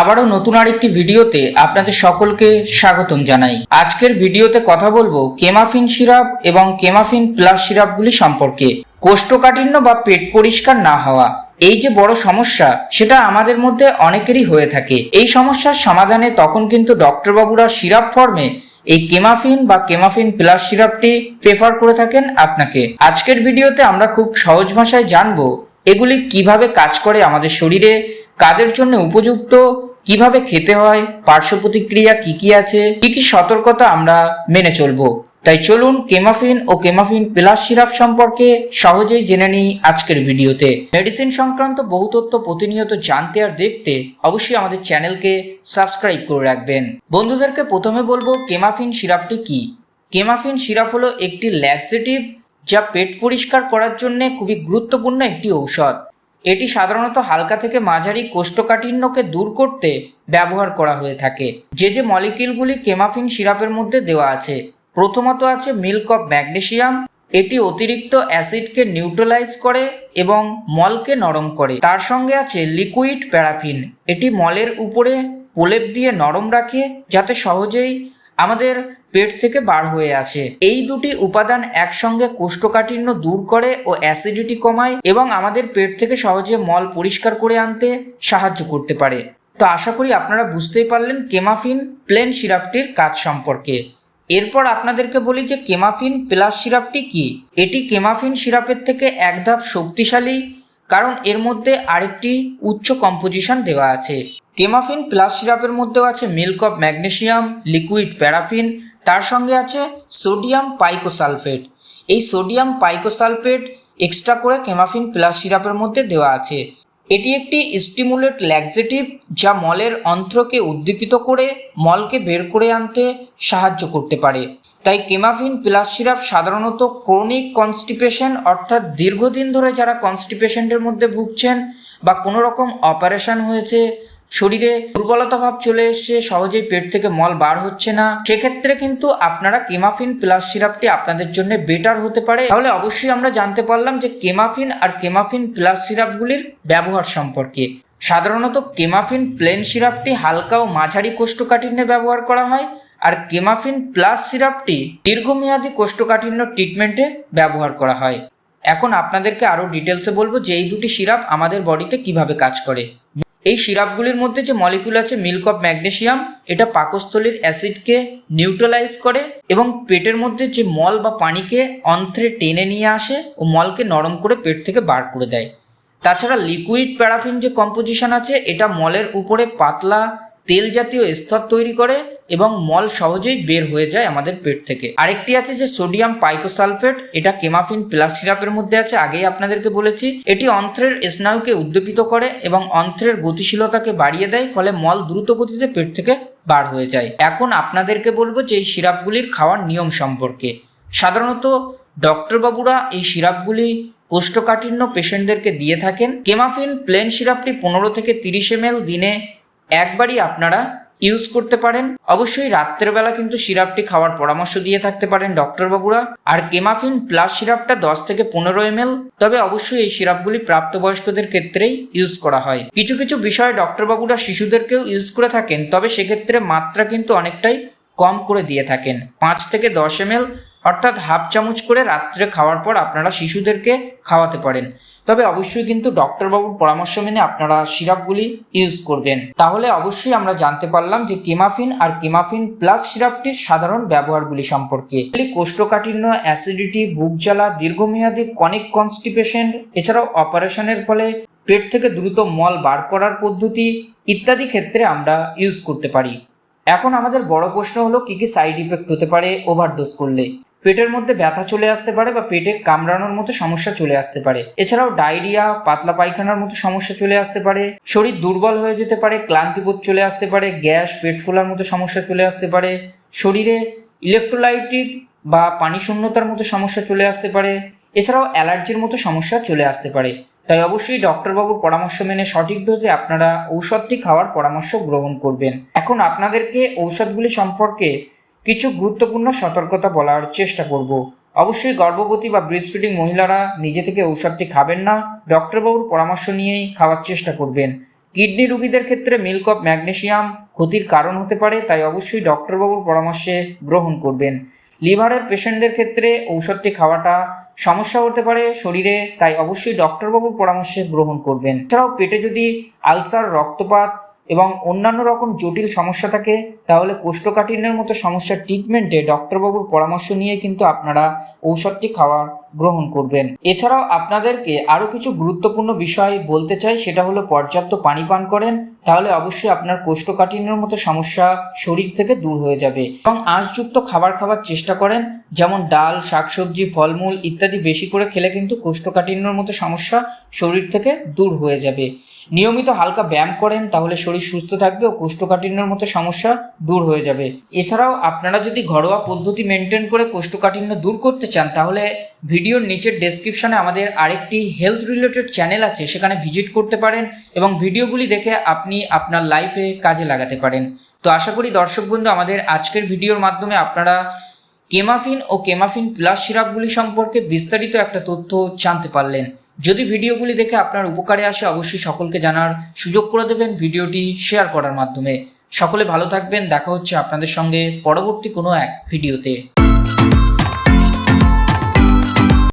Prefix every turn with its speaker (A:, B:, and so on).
A: আবারও নতুন আরেকটি ভিডিওতে আপনাদের সকলকে স্বাগতম জানাই। আজকের ভিডিওতে কথা বলব কেমাফিন সিরাপ এবং কেমাফিন প্লাস সিরাপগুলি সম্পর্কে। কোষ্ঠকাঠিন্য বা পেট পরিষ্কার না হওয়া। এই যে বড় সমস্যা, সেটা আমাদের মধ্যে অনেকেরই হয়ে থাকে। এই সমস্যার সমাধানে তখন কিন্তু ডক্টরবাবুরা সিরাপ ফর্মে এই কেমাফিন বা কেমাফিন প্লাস সিরাপটি প্রেফার করে থাকেন আপনাকে। আজকের ভিডিওতে আমরা খুব সহজ ভাষায় জানব, এগুলি কীভাবে কাজ করে আমাদের শরীরে কাদের জন্য উপযুক্ত? কীভাবে খেতে হয়? পার্শ্ব প্রতিক্রিয়া কি কি আছে? কি কি সতর্কতা আমরা মেনে চলবো? তাই চলুন কেমাফিন ও কেমাফিন প্লাস সিরাপ সম্পর্কে সহজেই জেনে নিই আজকের ভিডিওতে। মেডিসিন সংক্রান্ত বহু তথ্য প্রতিনিয়ত জানতে আর দেখতে অবশ্যই আমাদের চ্যানেলকে সাবস্ক্রাইব করে রাখবেন। বন্ধুদেরকে প্রথমে বলব কেমাফিন সিরাপটি কি? কেমাফিন সিরাপ হলো একটি ল্যাক্সেটিভ যা পেট পরিষ্কার করার জন্য খুবই গুরুত্বপূর্ণ একটি ঔষধ। এটি সাধারণত হালকা থেকে মাঝারি কোষ্ঠকাঠিন্যকে দূর করতে ব্যবহার করা হয়ে থাকে। যে যে মলিকিউলগুলি কেমাফিন সিরাপের মধ্যে দেওয়া আছে, প্রথমত আছে মিল্ক অফ ম্যাগনেসিয়াম। এটি অতিরিক্ত অ্যাসিডকে নিউট্রালাইজ করে এবং মলকে নরম করে। তার সঙ্গে আছে লিকুইড প্যারাফিন। এটি মলের উপরে প্রলেপ দিয়ে নরম রাখে, যাতে সহজেই আমাদের পেট থেকে বার হয়ে আসে। এই দুটি উপাদান একসঙ্গে কোষ্ঠকাঠিন্য দূর করে ও অ্যাসিডিটি কমায় এবং আমাদের পেট থেকে সহজে মল পরিষ্কার করে আনতে সাহায্য করতে পারে। তো আশা করি আপনারা বুঝতেই পারলেন কেমাফিন প্লেন সিরাপটির কাজ সম্পর্কে। এরপর আপনাদেরকে বলি যে কেমাফিন প্লাস সিরাপটি কি? এটি কেমাফিন সিরাপের থেকে এক ধাপ শক্তিশালী, কারণ এর মধ্যে আরেকটি উচ্চ কম্পোজিশন দেওয়া আছে। কেমাফিন প্লাস সিরাপের মধ্যেও আছে milk of magnesium liquid paraffin তার সঙ্গে আছে সোডিয়াম পাইকোসালফেট এই সোডিয়াম পাইকোসালফেট এক্সট্রা করে কেমাফিন প্লাস সিরাপের মধ্যে দেওয়া আছে। এটি একটি স্টিমুলেট ল্যাক্সেটিভ যা মলের অন্ত্রকে উদ্দীপিত করে মলকে বের করে আনতে সাহায্য করতে পারে। তাই কেমাফিন প্লাস সিরাপ সাধারণত ক্রনিক কনস্টিপেশন অর্থাৎ দীর্ঘদিন ধরে যারা কনস্টিপেশনের মধ্যে ভুগছেন বা কোনো রকম অপারেশন হয়েছে শরীরে দুর্বলতা ভাব চলে এসছে, সহজেই পেট থেকে মল বার হচ্ছে না। সেক্ষেত্রে কিন্তু আপনারা কেমাফিন প্লাস সিরাপটি আপনাদের জন্য বেটার হতে পারে। তাহলে অবশ্যই আমরা জানতে পারলাম যে কেমাফিন আর কেমাফিন প্লাস সিরাপগুলির ব্যবহার সম্পর্কে। সাধারণত কেমাফিন প্লেন সিরাপটি হালকা ও মাঝারি কোষ্ঠকাঠিন্যে ব্যবহার করা হয় আর কেমাফিন প্লাস সিরাপটি দীর্ঘমেয়াদী কোষ্ঠকাঠিন্য ট্রিটমেন্টে ব্যবহার করা হয়। এখন আপনাদেরকে আরও ডিটেলসে বলব যে এই দুটি সিরাপ আমাদের বডিতে কীভাবে কাজ করে। এই সিরাপগুলির মধ্যে যে মলিকুল আছে মিল্ক অফ ম্যাগনেশিয়াম এটা পাকস্থলীর অ্যাসিডকে নিউট্রালাইজ করে এবং পেটের মধ্যে যে মল বা পানিকে অন্ত্রে টেনে নিয়ে আসে ও মলকে নরম করে পেট থেকে বার করে দেয়। তাছাড়া লিকুইড প্যারাফিন যে কম্পোজিশন আছে, এটা মলের উপরে পাতলা তেল জাতীয় স্তর তৈরি করে এবং মল সহজেই বের হয়ে যায় আমাদের পেট থেকে। আরেকটি আছে যে সোডিয়াম পাইকোসালফেট, এটা কেমাফিন প্লাস সিরাপের মধ্যে আছে, আগেই আপনাদেরকে বলেছি। এটি অন্ত্রের স্নায়ুকে উদ্দীপিত করে এবং অন্ত্রের গতিশীলতাকে বাড়িয়ে দেয়, ফলে মল দ্রুত গতিতে পেট থেকে বার হয়ে যায়। এখন আপনাদেরকে বলব যে এই সিরাপগুলির খাওয়ার নিয়ম সম্পর্কে। সাধারণত ডক্টরবাবুরা এই সিরাপগুলি কোষ্ঠকাঠিন্য পেশেন্টদেরকে দিয়ে থাকেন। কেমাফিন প্লেন সিরাপটি পনেরো থেকে তিরিশ এম দিনে একবারই আপনারা ইউজ করতে পারেন। অবশ্যই রাত্রেবেলা কিন্তু সিরাপটি খাওয়ার পরামর্শ দিয়ে থাকতে পারেন ডক্টরবাবুরা। আর কেমাফিন প্লাস সিরাপটা দশ থেকে পনেরো এম তবে অবশ্যই এই সিরাপগুলি প্রাপ্তবয়স্কদের ক্ষেত্রেই ইউজ করা হয়। কিছু কিছু বিষয়ে ডক্টরবাবুরা শিশুদেরকেও ইউজ করে থাকেন, তবে সেক্ষেত্রে মাত্রা কিন্তু অনেকটাই কম করে দিয়ে থাকেন। পাঁচ থেকে দশ এম অর্থাৎ হাফ চামচ করে রাত্রে খাওয়ার পর আপনারা শিশুদেরকে খাওয়াতে পারেন। তবে অবশ্যই কিন্তু ডক্টরবাবুর পরামর্শ মেনে আপনারা সিরাপগুলি ইউজ করবেন। তাহলে অবশ্যই আমরা জানতে পারলাম যে কেমাফিন আর কেমাফিন প্লাস সিরাপটির সাধারণ ব্যবহারগুলি সম্পর্কে। কোষ্ঠকাঠিন্য, অ্যাসিডিটি, বুক জ্বালা, দীর্ঘমেয়াদী কনিক কনস্টিপেশন, এছাড়াও অপারেশনের ফলে পেট থেকে দ্রুত মল বার করার পদ্ধতি ইত্যাদি ক্ষেত্রে আমরা ইউজ করতে পারি। এখন আমাদের বড় প্রশ্ন হলো, কি কি সাইড ইফেক্ট হতে পারে ওভারডোজ করলে? পেটের মধ্যে ব্যথা চলে আসতে পারে বা পেটে কামড়ানোর মতো সমস্যা চলে আসতে পারে। এছাড়াও ডায়রিয়া, পাতলা পায়খানার মতো সমস্যা চলে আসতে পারে। শরীর দুর্বল হয়ে যেতে পারে ক্লান্তিবোধ চলে আসতে পারে, গ্যাস, পেট ফোলার মতো সমস্যা চলে আসতে পারে। শরীরে ইলেকট্রোলাইটিক বা পানি শূন্যতার মতো সমস্যা চলে আসতে পারে। এছাড়াও অ্যালার্জির মতো সমস্যা চলে আসতে পারে। তাই অবশ্যই ডক্টরবাবুর পরামর্শ মেনে সঠিক ডোজে আপনারা ঔষধটি খাওয়ার পরামর্শ গ্রহণ করবেন। এখন আপনাদেরকে ঔষধগুলি সম্পর্কে কিছু গুরুত্বপূর্ণ সতর্কতা বলার চেষ্টা করব। অবশ্যই গর্ভবতী বা ব্রেস্টফিডিং মহিলারা নিজে থেকে ঔষধটি খাবেন না। ডক্টরবাবুর পরামর্শ নিয়েই খাওয়ার চেষ্টা করবেন। কিডনি রোগীদের ক্ষেত্রে মিল্ক অফ ম্যাগনেসিয়াম ক্ষতির কারণ হতে পারে, তাই অবশ্যই ডক্টরবাবুর পরামর্শে গ্রহণ করবেন। লিভারের পেশেন্টদের ক্ষেত্রে ঔষধটি খাওয়াটা সমস্যা হতে পারে শরীরে, তাই অবশ্যই ডক্টরবাবুর পরামর্শে গ্রহণ করবেন। এছাড়াও পেটে যদি আলসার, রক্তপাত এবং অন্যান্য রকম জটিল সমস্যা থাকে, তাহলে কোষ্ঠকাঠিন্যের মতো সমস্যার ট্রিটমেন্টে ডক্টরবাবুর পরামর্শ নিয়ে কিন্তু আপনারা ঔষধটি খাওয়ার গ্রহণ করবেন। এছাড়াও আপনাদেরকে আরও কিছু গুরুত্বপূর্ণ বিষয় বলতে চাই, সেটা হলো পর্যাপ্ত পানি পান করেন, তাহলে অবশ্যই আপনার কোষ্ঠকাঠিন্যের মতো সমস্যা শরীর থেকে দূর হয়ে যাবে। এবং আঁশযুক্ত খাবার খাওয়ার চেষ্টা করেন, যেমন ডাল, শাকসবজি, ফলমূল ইত্যাদি বেশি করে খেলে কিন্তু কোষ্ঠকাঠিন্যর মতো সমস্যা শরীর থেকে দূর হয়ে যাবে। নিয়মিত হালকা ব্যায়াম করেন, তাহলে শরীর সুস্থ থাকবে ও কোষ্ঠকাঠিন্যর মতো সমস্যা দূর হয়ে যাবে। এছাড়াও আপনারা যদি ঘরোয়া পদ্ধতি মেনটেন করে কোষ্ঠকাঠিন্য দূর করতে চান, তাহলে ভিডিওর নিচের ডেসক্রিপশনে আমাদের আরেকটি হেলথ রিলেটেড চ্যানেল আছে, সেখানে ভিজিট করতে পারেন এবং ভিডিওগুলি দেখে আপনি আপনার লাইফে কাজে লাগাতে পারেন। তো আশা করি দর্শক বন্ধু, আমাদের আজকের ভিডিওর মাধ্যমে আপনারা কেমাফিন ও কেমাফিন প্লাস সিরাপগুলি সম্পর্কে বিস্তারিত একটা তথ্য জানতে পারলেন। যদি ভিডিওগুলি দেখে আপনার উপকারে আসে, অবশ্যই সকলকে জানার সুযোগ করে দেবেন ভিডিওটি শেয়ার করার মাধ্যমে। সকলে ভালো থাকবেন, দেখা হচ্ছে আপনাদের সঙ্গে পরবর্তী কোনো এক ভিডিওতে।